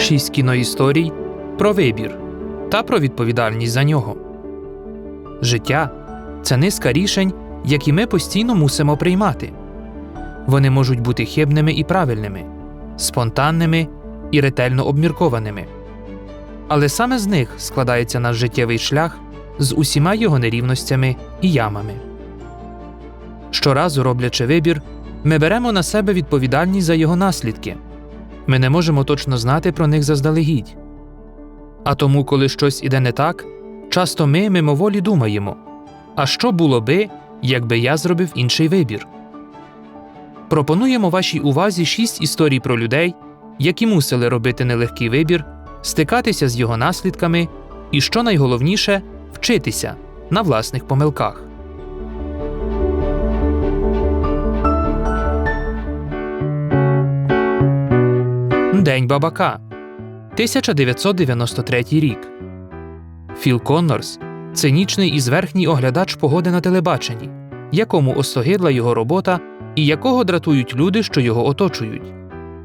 Шість кіноісторій про вибір та про відповідальність за нього. Життя це низка рішень, які ми постійно мусимо приймати. Вони можуть бути хибними і правильними, спонтанними і ретельно обміркованими. Але саме з них складається наш життєвий шлях з усіма його нерівностями і ямами. Щоразу роблячи вибір, ми беремо на себе відповідальність за його наслідки. Ми не можемо точно знати про них заздалегідь. А тому, коли щось іде не так, часто ми мимоволі думаємо: а що було би, якби я зробив інший вибір? Пропонуємо вашій увазі шість історій про людей, які мусили робити нелегкий вибір, стикатися з його наслідками і, що найголовніше, вчитися на власних помилках. День бабака 1993 рік. Філ Коннорс цинічний і зверхній оглядач погоди на телебаченні, якому остогидла його робота і якого дратують люди, що його оточують.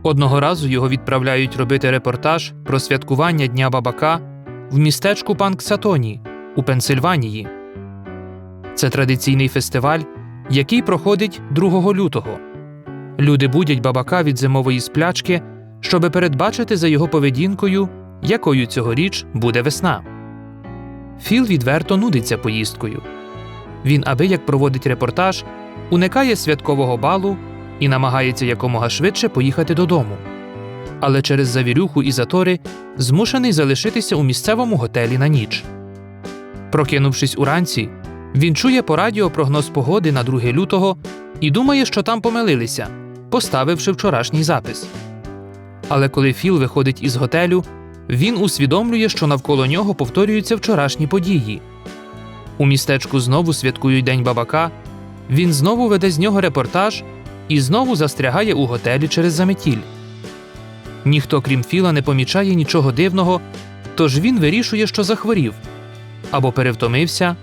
Одного разу його відправляють робити репортаж про святкування Дня бабака в містечку Панксатоні у Пенсильванії. Це традиційний фестиваль, який проходить 2 лютого. Люди будять бабака від зимової сплячки, щоби передбачити за його поведінкою, якою цьогоріч буде весна. Філ відверто нудиться поїздкою. Він аби як проводить репортаж, уникає святкового балу і намагається якомога швидше поїхати додому. Але через завірюху і затори змушений залишитися у місцевому готелі на ніч. Прокинувшись уранці, він чує по радіо прогноз погоди на 2 лютого і думає, що там помилилися, поставивши вчорашній запис. Але коли Філ виходить із готелю, він усвідомлює, що навколо нього повторюються вчорашні події. У містечку знову святкують День бабака, він знову веде з нього репортаж і знову застрягає у готелі через заметіль. Ніхто, крім Філа, не помічає нічого дивного, тож він вирішує, що захворів або перевтомився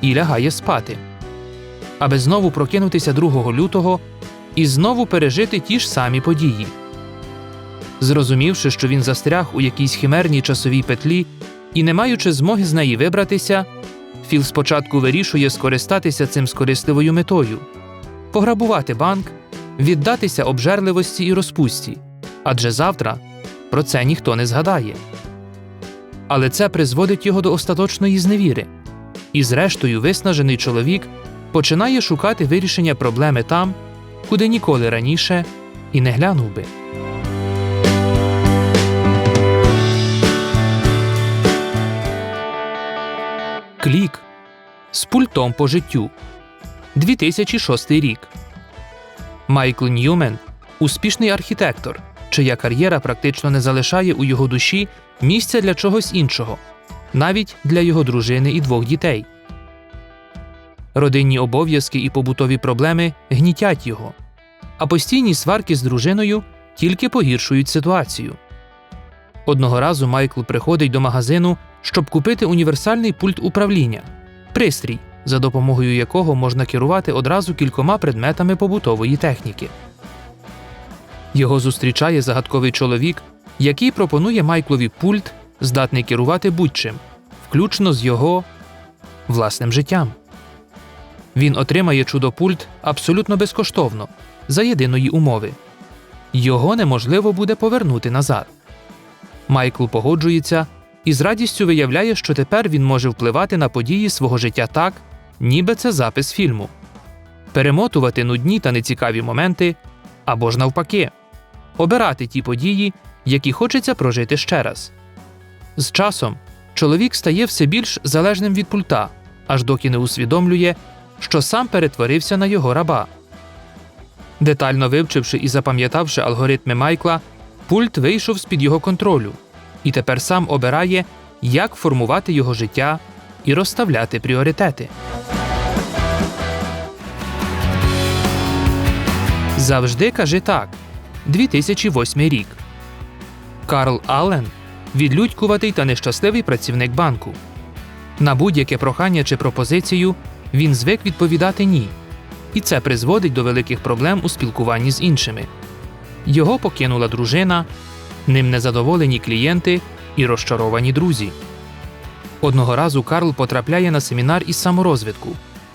і лягає спати, аби знову прокинутися 2 лютого і знову пережити ті ж самі події. Зрозумівши, що він застряг у якійсь химерній часовій петлі і не маючи змоги з неї вибратися, Філ спочатку вирішує скористатися цим з корисливою метою пограбувати банк, віддатися обжерливості і розпусті, адже завтра про це ніхто не згадає. Але це призводить його до остаточної зневіри, і, зрештою, виснажений чоловік починає шукати вирішення проблеми там, куди ніколи раніше і не глянув би. Клік з пультом по життю 2006 рік. Майкл Ньюмен успішний архітектор, чия кар'єра практично не залишає у його душі місця для чогось іншого, навіть для його дружини і двох дітей. Родинні обов'язки і побутові проблеми гнітять його, а постійні сварки з дружиною тільки погіршують ситуацію. Одного разу Майкл приходить до магазину, щоб купити універсальний пульт управління пристрій, за допомогою якого можна керувати одразу кількома предметами побутової техніки. Його зустрічає загадковий чоловік, який пропонує Майклові пульт, здатний керувати будь-чим, включно з його власним життям. Він отримає чудо-пульт абсолютно безкоштовно, за єдиної умови. Його неможливо буде повернути назад. Майкл погоджується і з радістю виявляє, що тепер він може впливати на події свого життя так, ніби це запис фільму, перемотувати нудні та нецікаві моменти або ж навпаки, обирати ті події, які хочеться прожити ще раз. З часом чоловік стає все більш залежним від пульта, аж доки не усвідомлює, що сам перетворився на його раба. Детально вивчивши і запам'ятавши алгоритми Майкла, пульт вийшов з під його контролю і тепер сам обирає, як формувати його життя і розставляти пріоритети. Завжди кажи так. 2008 рік. Карл Аллен відлюдькуватий та нещасливий працівник банку. На будь-яке прохання чи пропозицію він звик відповідати ні. І це призводить до великих проблем у спілкуванні з іншими. Його покинула дружина, Ним незадоволені клієнти і розчаровані друзі. Одного разу Карл потрапляє на семінар із саморозвитку,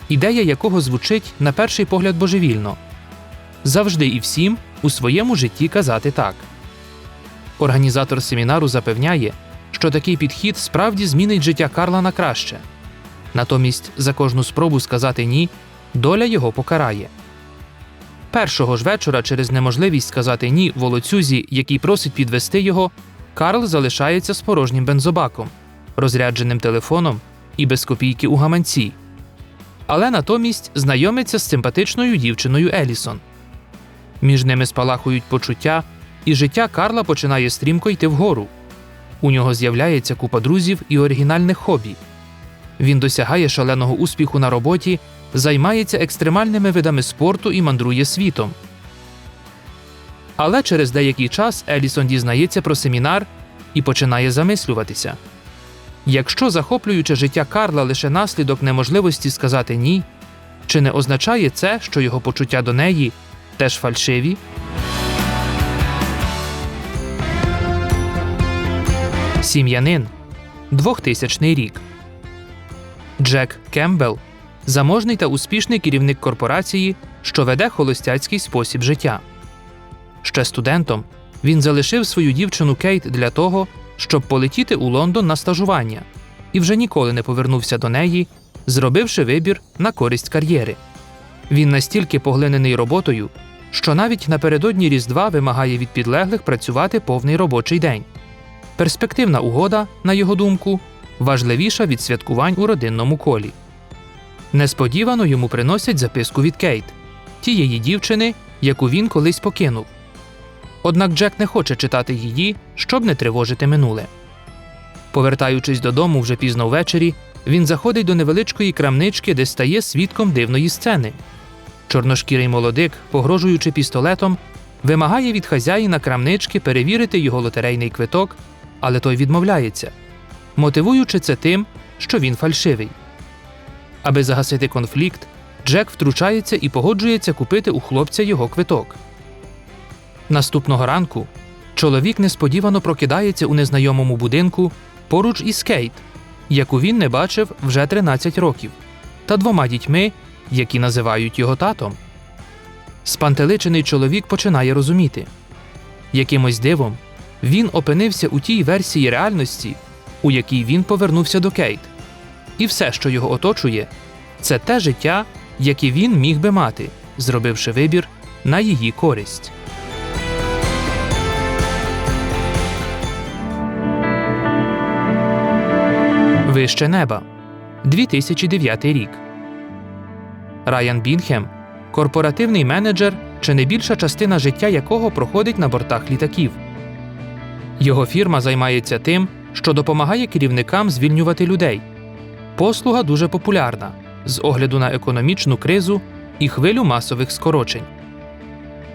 ідея якого звучить на перший погляд божевільно завжди і всім у своєму житті казати так. Організатор семінару запевняє, що такий підхід справді змінить життя Карла на краще. Натомість за кожну спробу сказати ні, доля його покарає. Першого ж вечора, через неможливість сказати ні волоцюзі, який просить підвести його, Карл залишається з порожнім бензобаком, розрядженим телефоном і без копійки у гаманці. Але натомість знайомиться з симпатичною дівчиною Елісон. Між ними спалахують почуття, і життя Карла починає стрімко йти вгору. У нього з'являється купа друзів і оригінальних хобі. Він досягає шаленого успіху на роботі, займається екстремальними видами спорту і мандрує світом. Але через деякий час Елісон дізнається про семінар і починає замислюватися. Якщо захоплююче життя Карла лише наслідок неможливості сказати ні, чи не означає це, що його почуття до неї теж фальшиві? Сім'янин 2000 рік. Джек Кембел заможний та успішний керівник корпорації, що веде холостяцький спосіб життя. Ще студентом він залишив свою дівчину Кейт для того, щоб полетіти у Лондон на стажування, і вже ніколи не повернувся до неї, зробивши вибір на користь кар'єри. Він настільки поглинений роботою, що навіть напередодні Різдва вимагає від підлеглих працювати повний робочий день. Перспективна угода, на його думку, важливіша від святкувань у родинному колі. Несподівано йому приносять записку від Кейт, тієї дівчини, яку він колись покинув. Однак Джек не хоче читати її, щоб не тривожити минуле. Повертаючись додому вже пізно ввечері, він заходить до невеличкої крамнички, де стає свідком дивної сцени. Чорношкірий молодик, погрожуючи пістолетом, вимагає від хазяїна крамнички перевірити його лотерейний квиток, але той відмовляється, мотивуючи це тим, що він фальшивий. Аби загасити конфлікт, Джек втручається і погоджується купити у хлопця його квиток. Наступного ранку чоловік несподівано прокидається у незнайомому будинку поруч із Кейт, яку він не бачив вже 13 років, та двома дітьми, які називають його татом. Спантеличений чоловік починає розуміти якимось дивом він опинився у тій версії реальності, у якій він повернувся до Кейт, і все, що його оточує, це те життя, яке він міг би мати, зробивши вибір на її користь. Вище неба 2009 рік. Райан Бінхем корпоративний менеджер, чи не більша частина життя якого проходить на бортах літаків. Його фірма займається тим, що допомагає керівникам звільнювати людей. Послуга дуже популярна з огляду на економічну кризу і хвилю масових скорочень.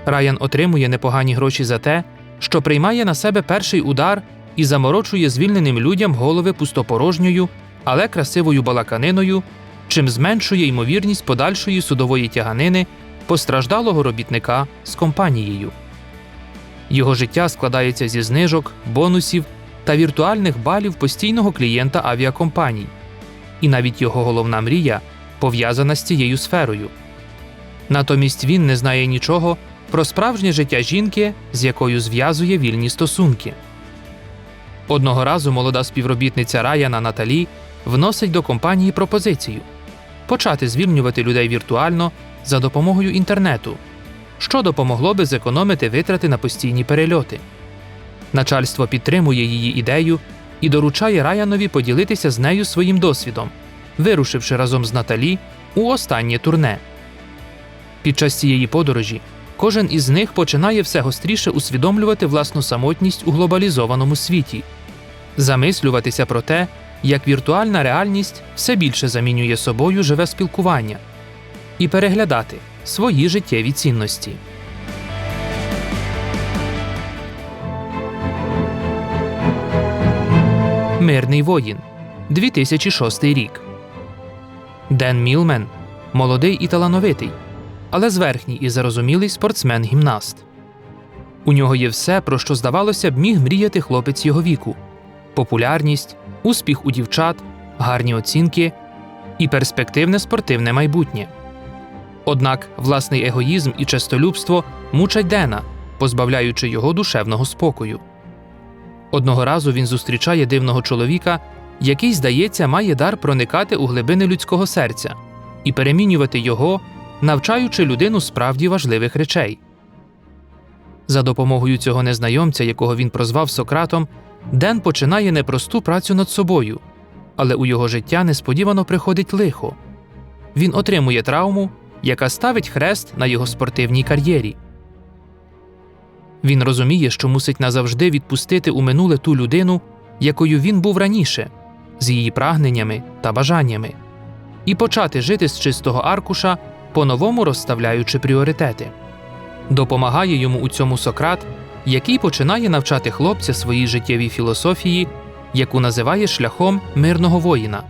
Райан отримує непогані гроші за те, що приймає на себе перший удар і заморочує звільненим людям голови пустопорожньою, але красивою балаканиною, чим зменшує ймовірність подальшої судової тяганини постраждалого робітника з компанією. Його життя складається зі знижок, бонусів та віртуальних балів постійного клієнта авіакомпаній, і навіть його головна мрія пов'язана з цією сферою. Натомість він не знає нічого про справжнє життя жінки, з якою зв'язує вільні стосунки. Одного разу молода співробітниця Раяна Наталі вносить до компанії пропозицію почати звільнювати людей віртуально за допомогою інтернету, що допомогло би зекономити витрати на постійні перельоти. Начальство підтримує її ідею і доручає Раянові поділитися з нею своїм досвідом, вирушивши разом з Наталі у останнє турне. Під час цієї подорожі кожен із них починає все гостріше усвідомлювати власну самотність у глобалізованому світі, замислюватися про те, як віртуальна реальність все більше замінює собою живе спілкування, і переглядати свої життєві цінності. Мирний воїн 2006 рік. Ден Мілмен молодий і талановитий, але зверхній і зарозумілий спортсмен-гімнаст. У нього є все, про що, здавалося б, міг мріяти хлопець його віку: популярність, успіх у дівчат, гарні оцінки і перспективне спортивне майбутнє. Однак власний егоїзм і честолюбство мучать Дена, позбавляючи його душевного спокою. Одного разу він зустрічає дивного чоловіка, який, здається, має дар проникати у глибини людського серця і перемінювати його, навчаючи людину справді важливих речей. За допомогою цього незнайомця, якого він прозвав Сократом, Ден починає непросту працю над собою, але у його життя несподівано приходить лихо. Він отримує травму, яка ставить хрест на його спортивній кар'єрі. Він розуміє, що мусить назавжди відпустити у минуле ту людину, якою він був раніше, з її прагненнями та бажаннями, і почати жити з чистого аркуша, по-новому розставляючи пріоритети. Допомагає йому у цьому Сократ, який починає навчати хлопця своїй життєвій філософії, яку називає шляхом мирного воїна,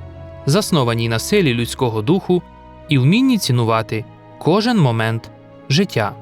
заснованій на силі людського духу і вмінні цінувати кожен момент життя.